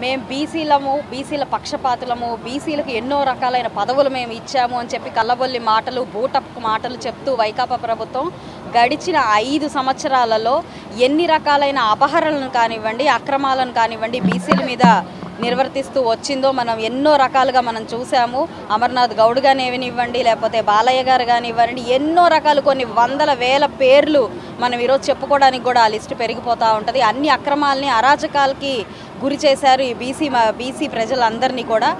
మేము బీసీలము బీసీల పక్షపాతులము బీసీలకు ఎన్నో రకాలైన పదవులు మేము ఇచ్చాము అని చెప్పి కల్లబొల్లి మాటలు బూటపు మాటలు చెప్తూ వైకాపా ప్రభుత్వం గడిచిన ఐదు సంవత్సరాలలో ఎన్ని రకాలైన అపహరణలను కానివ్వండి అక్రమాలను కానివ్వండి బీసీల మీద నిర్వర్తిస్తూ వచ్చిందో మనం ఎన్నో రకాలుగా మనం చూసాము అమర్నాథ్ గౌడ్ కానివ్వండి లేకపోతే బాలయ్య గారు కానివ్వండి ఎన్నో రకాలు కొన్ని వందల వేల పేర్లు మనం ఈరోజు చెప్పుకోవడానికి కూడా ఆ లిస్టు పెరిగిపోతూ ఉంటుంది. అన్ని అక్రమాలని అరాచకాలకి గురి చేశారు ఈ బీసీ బీసీ ప్రజలందరినీ కూడా.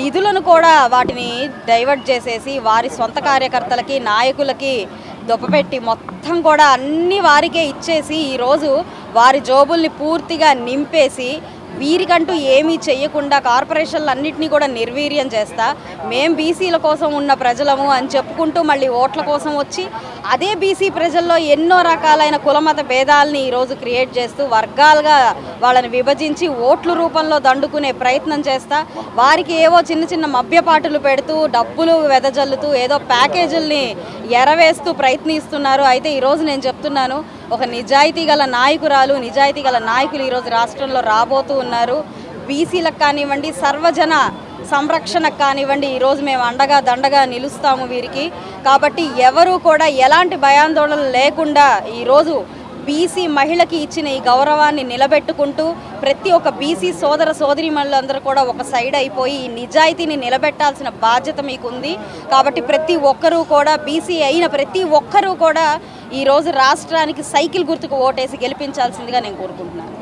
నిధులను కూడా వాటిని డైవర్ట్ చేసేసి వారి సొంత కార్యకర్తలకి నాయకులకి దొప్పపెట్టి మొత్తం కూడా అన్ని వారికే ఇచ్చేసి ఈరోజు వారి జోబుల్ని పూర్తిగా నింపేసి వీరికంటూ ఏమీ చేయకుండా కార్పొరేషన్లు అన్నింటినీ కూడా నిర్వీర్యం చేస్తా. మేం బీసీల కోసం ఉన్న ప్రజలము అని చెప్పుకుంటూ మళ్ళీ ఓట్ల కోసం వచ్చి అదే బీసీ ప్రజల్లో ఎన్నో రకాలైన కులమత భేదాలని ఈరోజు క్రియేట్ చేస్తూ వర్గాలుగా వాళ్ళని విభజించి ఓట్ల రూపంలో దండుకునే ప్రయత్నం చేస్తా. వారికి ఏవో చిన్న చిన్న మభ్యపాటులు పెడుతూ డబ్బులు వెదజల్లుతూ ఏదో ప్యాకేజీల్ని ఎరవేస్తూ ప్రయత్నిస్తున్నారు. అయితే ఈరోజు నేను చెప్తున్నాను ఒక నిజాయితీ గల నాయకురాలు నిజాయితీ గల నాయకులు ఈరోజు రాష్ట్రంలో రాబోతూ ఉన్నారు. బీసీలకు కానివ్వండి సర్వజన సంరక్షణకు కానివ్వండి ఈరోజు మేము అండగా దండగా నిలుస్తాము వీరికి. కాబట్టి ఎవరు కూడా ఎలాంటి భయాందోళనలు లేకుండా ఈరోజు బీసీ మహిళకి ఇచ్చిన ఈ గౌరవాన్ని నిలబెట్టుకుంటూ ప్రతి ఒక్క బీసీ సోదర సోదరిమణులందరూ కూడా ఒక సైడ్ అయిపోయి ఈ నిజాయితీని నిలబెట్టాల్సిన బాధ్యత మీకుంది. కాబట్టి ప్రతి ఒక్కరూ కూడా బీసీ అయిన ప్రతి ఒక్కరూ కూడా ఈరోజు రాష్ట్రానికి సైకిల్ గుర్తుకు ఓటేసి గెలిపించాల్సిందిగా నేను కోరుకుంటున్నాను.